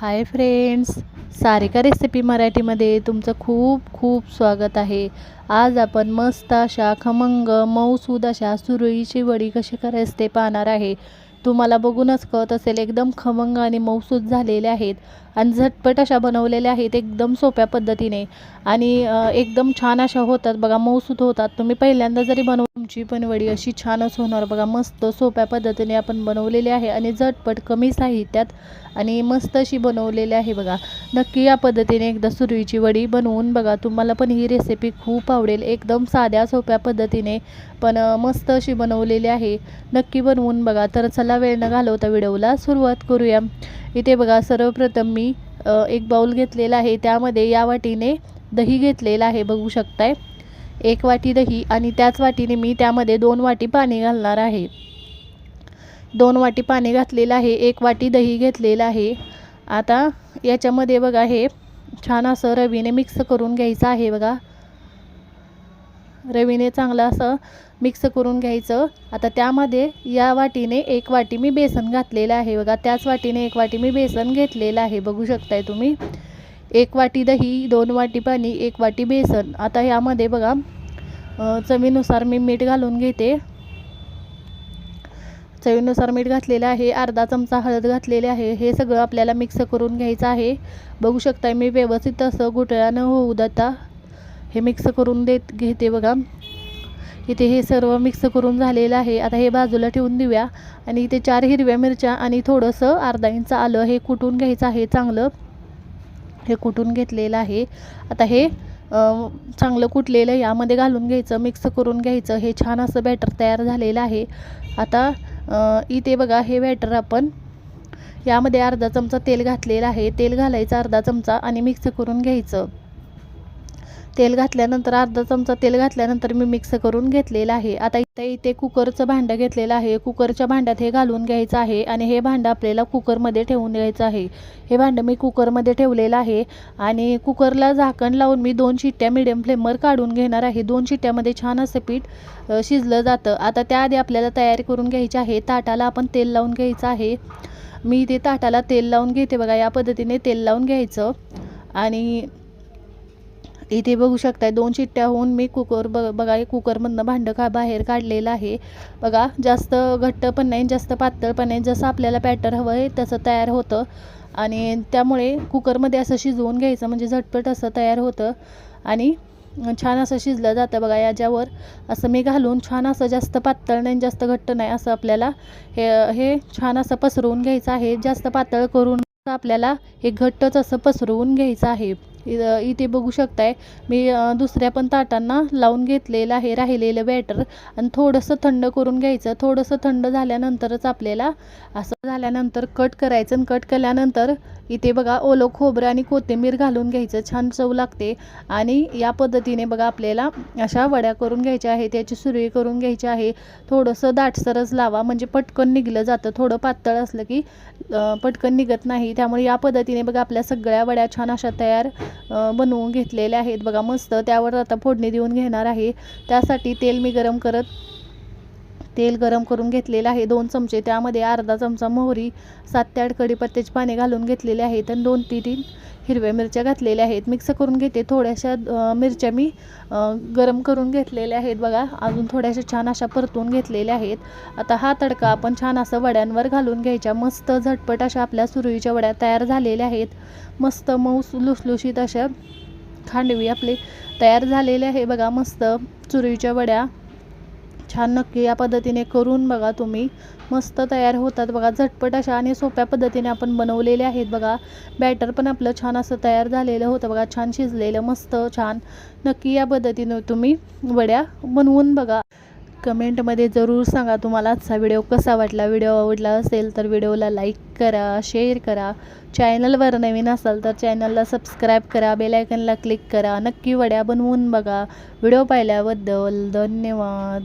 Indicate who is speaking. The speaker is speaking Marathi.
Speaker 1: हाय फ्रेंड्स सारिका रेसिपी मराठीमध्ये तुमचं खूप खूप स्वागत आहे. आज आपण मस्त अशा खमंग मऊसूद अशा सुरळीची वडी कशी करायचं ते पाहणार आहे. तुम्हाला बघूनच कळत असेल एकदम खमंग आणि मऊसूद झालेले आहेत आणि झटपट अशा बनवलेल्या आहेत एकदम सोप्या पद्धतीने. आणि एकदम छान अशा होतात बघा मऊसूद होतात. तुम्ही पहिल्यांदा जरी बनव तुमची पण वडी अशी छानच होणार बघा मस्त सोप्या पद्धतीने आपण बनवलेली आहे आणि झटपट कमी साहित्यात आणि मस्त अशी बनवलेली आहे बघा. नक्की या पद्धतीने एकदा सुरवीची वडी बनवून बघा. तुम्हाला पण ही रेसिपी खूप आवडेल. एकदम साध्या सोप्या पद्धतीने पण मस्त अशी बनवलेली आहे. नक्की बनवून बघा. तर चला वेळ न घालवता व्हिडिओला सुरुवात करूया. इथे बघा सर्वप्रथम मी एक बाऊल घेतलेला आहे. त्यामध्ये या वाटीने दही घेतलेलं आहे. बघू शकताय. एक वाटी दही आणि त्याच वाटीने मी त्यामध्ये दोन वाटी पाणी घालणार आहे. दोन वाटी पाणी घातलेलं आहे एक वाटी दही घेतलेलं आहे. आता याच्यामध्ये बघा हे छान असं रवीने मिक्स करून घ्यायचं आहे बघा. रवीने चांगलं असं मिक्स करून घ्यायचं. आता त्यामध्ये या वाटीने एक वाटी मी बेसन घातलेलं आहे बघा. त्याच वाटीने एक वाटी मी बेसन घेतलेलं आहे. बघू शकताय तुम्ही. एक वाटी दही दोन वाटी पाणी एक वाटी बेसन. आता यामध्ये बघा चवीनुसार मी मीठ घालून घेते. चवीनुसार मीठ घातलेलं आहे अर्धा चमचा हळद घातलेली आहे हे सगळं आपल्याला मिक्स करून घ्यायचं आहे. बघू शकताय मी व्यवस्थित असं गुटळ्या न होऊ देता हे मिक्स करून देत घेते बघा. इथे हे सर्व मिक्स करून झालेलं आहे. आता हे बाजूला ठेवून देऊया. आणि इथे चार हिरव्या मिरच्या आणि थोडंसं अर्धा इंच आलं हे कुटून घ्यायचं आहे चांगलं. हे कुटून घेतलेलं आहे. आता हे चांगलं कुटलेलं यामध्ये घालून घ्यायचं मिक्स करून घ्यायचं. हे छान असं बॅटर तयार झालेलं आहे. आता इथे बघा हे बॅटर आपण यामध्ये अर्धा चमचा तेल घातलेलं आहे. तेल घालायचं अर्धा चमचा आणि मिक्स करून घ्यायचं. तेल घातल्यानंतर अर्धा चमचा तेल घातल्यानंतर मी मिक्स करून घेतलेलं आहे. आता इथे इथे कुकरचं भांडं घेतलेलं आहे. कुकरच्या भांड्यात हे घालून घ्यायचं आहे आणि हे भांडं आपल्याला कुकरमध्ये ठेवून द्यायचं आहे. हे भांडं मी कुकरमध्ये ठेवलेलं आहे आणि कुकरला झाकण लावून मी दोन शिट्ट्या मिडियम फ्लेमवर काढून घेणार आहे. दोन शिट्ट्यामध्ये छान असं पीठ शिजलं जातं. आता त्याआधी आपल्याला तयारी करून घ्यायची आहे. ताटाला आपण तेल लावून घ्यायचं आहे. मी ते ताटाला तेल लावून घेते बघा. या पद्धतीने तेल लावून घ्यायचं आणि इथे बघू शकताय दोन शिट्ट्या होऊन मी कुकर ब बघा कुकरमधनं भांडं का बाहेर काढलेलं आहे. बघा जास्त घट्ट पण नाही जास्त पातळ पण नाही जसं आपल्याला पॅटर हवं आहे तसं तयार होतं. आणि त्यामुळे कुकरमध्ये असं शिजवून घ्यायचं म्हणजे झटपट असं तयार होतं. आणि छान असं शिजलं जातं बघा याच्यावर. असं मी घालून छान असं जास्त पातळ नाही जास्त घट्ट नाही असं आपल्याला हे हे छान असं पसरवून घ्यायचं आहे. जास्त पातळ करून आपल्याला हे घट्टच असं पसरवून घ्यायचं आहे. इथे बघू शकताय. मी दुसऱ्या पण ताटांना लावून घेतलेलं आहे राहिलेलं बॅटर आणि थोडंसं थंड करून घ्यायचं. थोडंसं थंड झाल्यानंतरच आपल्याला असं झाल्यानंतर कट करायचं आणि कट केल्यानंतर इथे बघा ओलं खोबरं आणि कोथिंबीर घालून घ्यायचं छान चव लागते. आणि या पद्धतीने बघा आपल्याला अशा वड्या करून घ्यायच्या आहे त्याची सुरळी करून घ्यायची आहे. थोडंसं दाटसरच लावा म्हणजे पटकन निघलं जातं. थोडं पातळ असलं की पटकन निघत नाही. त्यामुळे या पद्धतीने बघा आपल्या सगळ्या वड्या छान अशा तयार बनवून घेतलेल्या आहेत. बघा मस्त त्यावर आता फोडणी देऊन घेणार आहे. त्यासाठी तेल मी गरम करत तेल गरम करून घेतलेलं आहे. दोन चमचे त्यामध्ये अर्धा चमचा मोहरी सात ते आठ कडीपत्त्याची पाने घालून घेतलेले आहेत आणि दोन ती तीन हिरव्या मिरच्या घातलेल्या आहेत. मिक्स करून घेते. थोड्याशा मिरच्या मी गरम करून घेतलेल्या आहेत बघा. अजून थोड्याशा छान अशा परतून घेतलेल्या आहेत. आता हा तडका आपण छान असं वड्यांवर घालून घ्यायच्या. मस्त झटपट अशा आपल्या सुरळीच्या वड्या तयार झालेल्या आहेत. मस्त मऊस लुसलुशीत अशा खांडवी आपले तयार झालेले आहे बघा. मस्त चुरीच्या वड्या छान नक्की या पद्धतीने करून बघा तुम्ही. मस्त तयार होतात बघा झटपट अशा आणि सोप्या पद्धतीने आपण बनवलेले आहेत बघा. बॅटर पण आपलं छान असं तयार झालेलं होतं बघा छान शिजलेलं मस्त छान. नक्की या पद्धतीने तुम्ही वड्या बनवून बघा. कमेंटमध्ये जरूर सांगा तुम्हाला आजचा व्हिडिओ कसा वाटला. व्हिडिओ आवडला असेल तर व्हिडिओला लाईक करा शेअर करा. चॅनलवर नवीन असाल तर चॅनलला सबस्क्राईब करा बेलायकनला क्लिक करा. नक्की वड्या बनवून बघा. व्हिडिओ पाहिल्याबद्दल धन्यवाद.